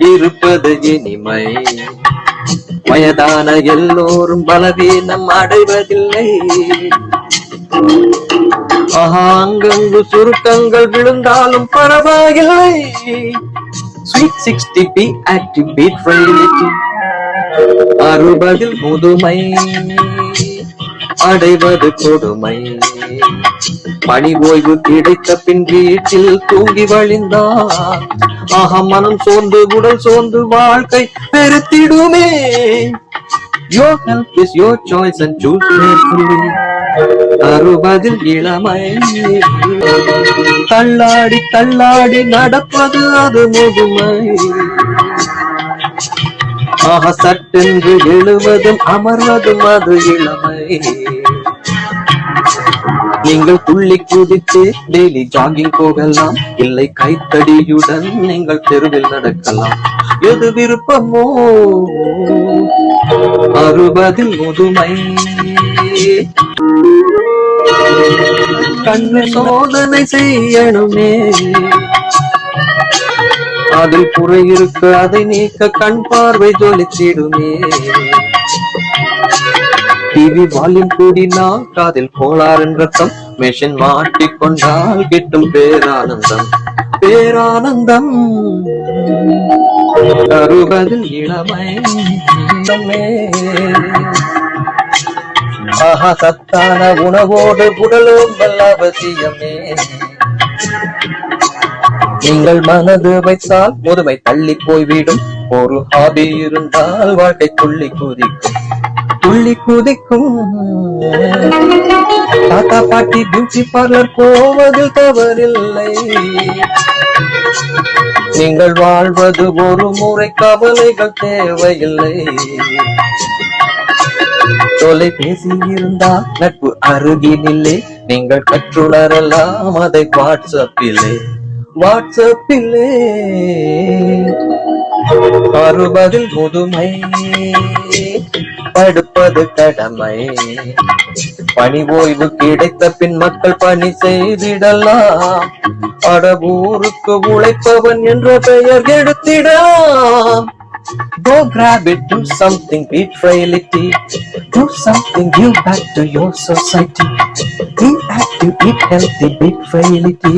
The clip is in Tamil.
இருப்பது இனிமை. வயதான எல்லோரும் பலவீனம் அடைவதில்லை. ஆஹா அங்கங்கு சுருக்கங்கள் விழுந்தாலும் பரவாயில்லை. Sweet sixty be active beat அறுபதில் முதுமை. அடைவது கொடுமை. பணி ஓய்வு கிடைத்த பின் வீட்டில் தூங்கி வழிந்தார். ஆக மனம் சோர்ந்து உடல் சோர்ந்து வாழ்க்கை பெருத்திடுமே Your health is your choice and choose carefully. அறுபதில் இளமை. தள்ளாடி தள்ளாடி நடப்பது அது முதுமை ஆக சட்டென்று எழுவதும் அமர்வதும் அது இளமை. நீங்கள் துள்ளி குதித்து டெய்லி ஜாகிங் போகலாம். இல்லை கைத்தடியுடன் நீங்கள் தெருவில் நடக்கலாம். எது விருப்பமோ அறுபதில் முதுமை. கண்ணு சோதனை செய்யணுமே. அதில் குறை இருக்கு அதை நீக்க கண் பார்வை ஜொலித்திடுமே. டிவி வால்யூம் கூடினா காதில் கோளாறு ரத்தம். மெஷின் மாட்டிக்கொண்டால் கிட்டும் பேரானந்தம். பேரானந்தம். அறுபதில் இளமை இளமே. ஆஹா சத்தான உணவோடு உடலோம்பல் அவசியமே. நீங்கள் மனது வைத்தால் முதுமை தள்ளி போய்விடும். ஒரு ஹாபி இருந்தால் வாழ்க்கை துள்ளி குதிக்கும். துள்ளி குதிக்கும். தாத்தா பாட்டி பியூட்டி பார்லர் போவதில் தவறில்லை. நீங்கள் வாழ்வது ஒரு முறை கவலைகள் தேவையில்லை. தொலைபேசி இருந்தால் நட்பு அருகினில்லை நீங்கள் கற்றுணரலாம் அதை வாட்ஸ்அப்பிலே வாட்ஸ்அப்பிலே. அறுபதில் முதுமை படுப்பது கடமை பணி ஓய்வு கிடைத்த பின் மக்கள் பணி செய்திடலாம் அடவூருக்கு உழைப்பவன் என்ற பெயர் எடுத்திடலாம் Go grab it, do something, be frailty. Do something, give back to your society. Be active, be healthy, be frailty.